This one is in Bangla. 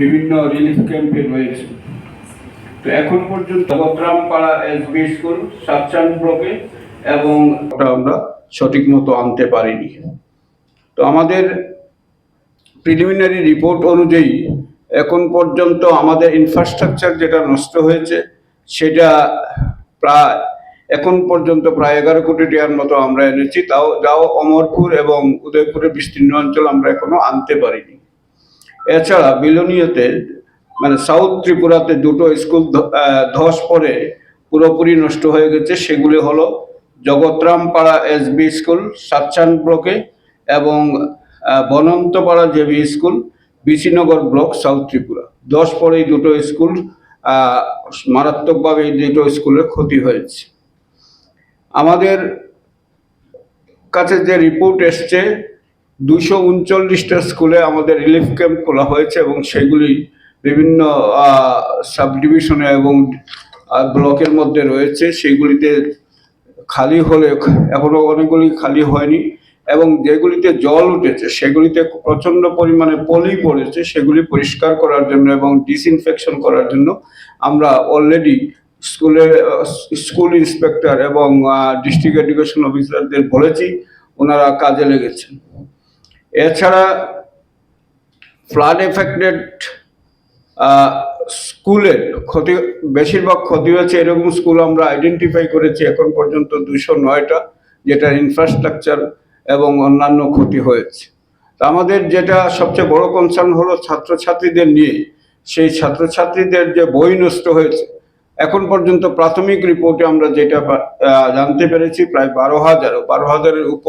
বিভিন্ন রিলিফ ক্যাম্পে রয়েছে। তো এখন পর্যন্ত বকরামপাড়া এসবি স্কুল সাতচান ব্লকে এবং ওটা আমরা সঠিক মতো আনতে পারিনি। তো আমাদের প্রিলিমিনারি রিপোর্ট অনুযায়ী এখন পর্যন্ত আমাদের ইনফ্রাস্ট্রাকচার যেটা নষ্ট হয়েছে, সেটা প্রায় এখন পর্যন্ত প্রায় এগারো কোটি টাকার মতো আমরা এনেছি। তাও যাও অমরপুর এবং উদয়পুরের বিস্তীর্ণ অঞ্চল আমরা এখনও আনতে পারিনি। এছাড়া বিলোনিয়াতে মানে সাউথ ত্রিপুরাতে দুটো স্কুল ধস পরে পুরোপুরি নষ্ট হয়ে গেছে। সেগুলি হলো জগৎরামপাড়া এসবি স্কুল সাতচান ব্লকে এবং বনন্তপাড়া জেবি স্কুল বিশিনগর ব্লক, সাউথ ত্রিপুরা। দশ পরেই দুটো স্কুল মারাত্মকভাবে এই দুটো স্কুলের ক্ষতি হয়েছে। আমাদের কাছে যে রিপোর্ট এসছে দুশো উনচল্লিশটা স্কুলে আমাদের রিলিফ ক্যাম্প খোলা হয়েছে এবং সেগুলি বিভিন্ন সাব ডিভিশনে এবং ব্লকের মধ্যে রয়েছে। সেগুলিতে খালি হলে, এখনও অনেকগুলি খালি হয়নি এবং যেগুলিতে জল উঠেছে, সেগুলিতে প্রচণ্ড পরিমাণে পলি পড়েছে। সেগুলি পরিষ্কার করার জন্য এবং ডিসইনফেকশন করার জন্য আমরা অলরেডি স্কুলের স্কুল ইন্সপেক্টর এবং ডিস্ট্রিক্ট এডুকেশন অফিসারদের বলেছি, ওনারা কাজে লেগেছেন। এছাড়া ফ্লাড এফেক্টেড স্কুলের ক্ষতি, বেশিরভাগ ক্ষতি হয়েছে, এরকম স্কুল আমরা আইডেন্টিফাই করেছি এখন পর্যন্ত দুশো নয়টা, যেটা ইনফ্রাস্ট্রাকচার এবং অন্যান্য ক্ষতি হয়েছে। আমাদের যেটা সবচেয়ে বড় কনসার্ন হলো ছাত্রছাত্রীদের নিয়ে। সেই ছাত্রছাত্রীদের যে বই নষ্ট হয়েছে, এখন পর্যন্ত প্রাথমিক রিপোর্টে আমরা যেটা জানতে পেরেছি, প্রায় বারো হাজার, বারো হাজারের উপর